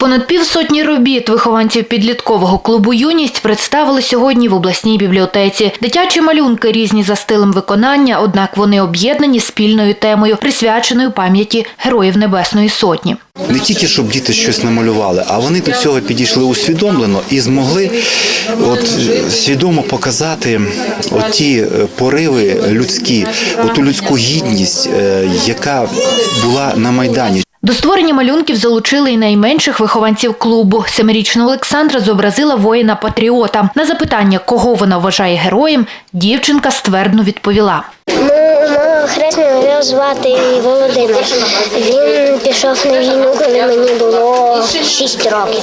Понад півсотні робіт вихованців підліткового клубу Юність представили сьогодні в обласній бібліотеці. Дитячі малюнки різні за стилем виконання, однак вони об'єднані спільною темою, присвяченою пам'яті героїв Небесної Сотні. Не тільки щоб діти щось намалювали, а вони до цього підійшли усвідомлено і змогли от свідомо показати ті е, пориви людські, оту людську гідність, е, яка була на майдані. До створення малюнків залучили і найменших вихованців клубу. Семирічна Олександра зобразила воїна-патріота. На запитання, кого вона вважає героєм, дівчинка ствердно відповіла. Його звати Володимир. Він пішов на війну, коли мені було 6 років.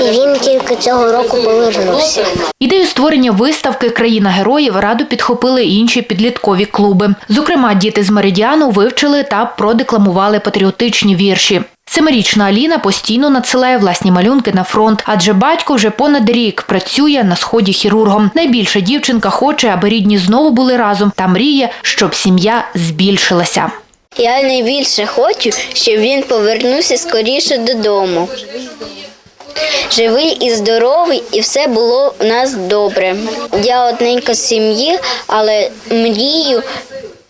І він тільки цього року повернувся. Ідею створення виставки Країна героїв раду підхопили інші підліткові клуби. Зокрема, діти з Меридіану вивчили та продекламували патріотичні вірші. Семирічна Аліна постійно надсилає власні малюнки на фронт, адже батько вже понад рік працює на сході хірургом. Найбільше дівчинка хоче, аби рідні знову були разом та мріє, щоб сім'я збільшилася. Я найбільше хочу, щоб він повернувся скоріше додому. Живий і здоровий, і все було у нас добре. Я одненька з сім'ї, але мрію,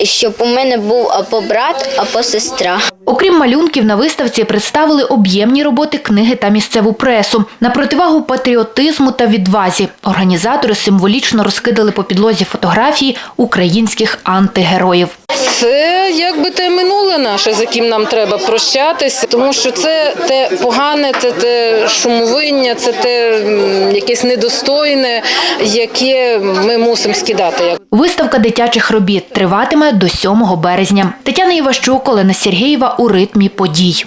щоб у мене був або брат, або сестра. Окрім малюнків, на виставці представили об'ємні роботи книги та місцеву пресу. На противагу патріотизму та відвазі організатори символічно розкидали по підлозі фотографії українських антигероїв. Це якби те минуле наше, з яким нам треба прощатися, тому що це те погане, це те шумовиння, це те якесь недостойне, яке ми мусимо скидати. Виставка дитячих робіт триватиме до 7 березня. Тетяна Іващук, Олена Сергієва у ритмі подій.